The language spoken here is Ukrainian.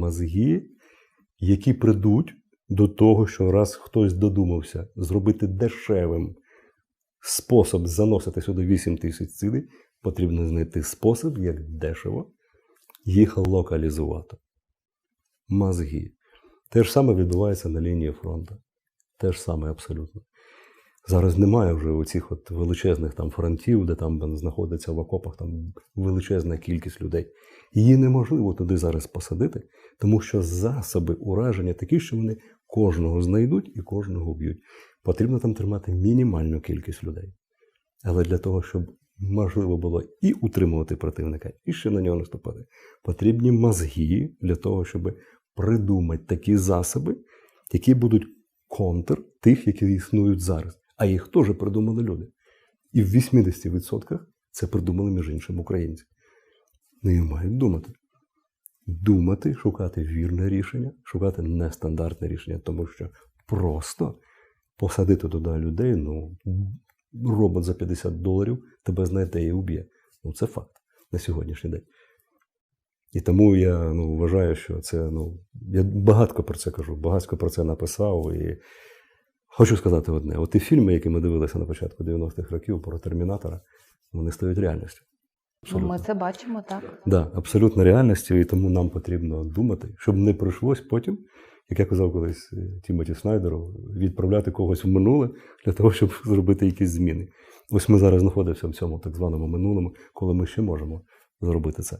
мозги, які придуть до того, що раз хтось додумався зробити дешевим спосіб заносити сюди 8 тисяч цілей, потрібно знайти спосіб, як дешево їх локалізувати. Мозги. Те ж саме відбувається на лінії фронту. Те ж саме абсолютно. Зараз немає вже оцих от величезних там фронтів, де там знаходиться в окопах там величезна кількість людей. Її неможливо туди зараз посадити, тому що засоби ураження такі, що вони кожного знайдуть і кожного вб'ють. Потрібно там тримати мінімальну кількість людей. Але для того, щоб можливо було і утримувати противника, і ще на нього наступати, потрібні мозги для того, щоб придумати такі засоби, які будуть контр тих, які існують зараз. А їх теж придумали люди. І в 80% це придумали, між іншим, українці. Ну і мають думати. Думати, шукати вірне рішення, шукати нестандартне рішення, тому що просто посадити туди людей, ну, робот за 50 доларів тебе знайде і уб'є. Ну, це факт на сьогоднішній день. І тому я ну, вважаю, що це, ну, я багатько про це кажу, багатько про це написав. І хочу сказати одне: от ті фільми, які ми дивилися на початку 90-х років про термінатора, вони стають реальністю. Ну, Ми це бачимо, так. Да, абсолютно реальністю, і тому нам потрібно думати, щоб не прийшлось потім, як я казав колись е, Тімоті Снайдеру, відправляти когось в минуле для того, щоб зробити якісь зміни. Ось ми зараз знаходимося в цьому так званому минулому, коли ми ще можемо зробити це.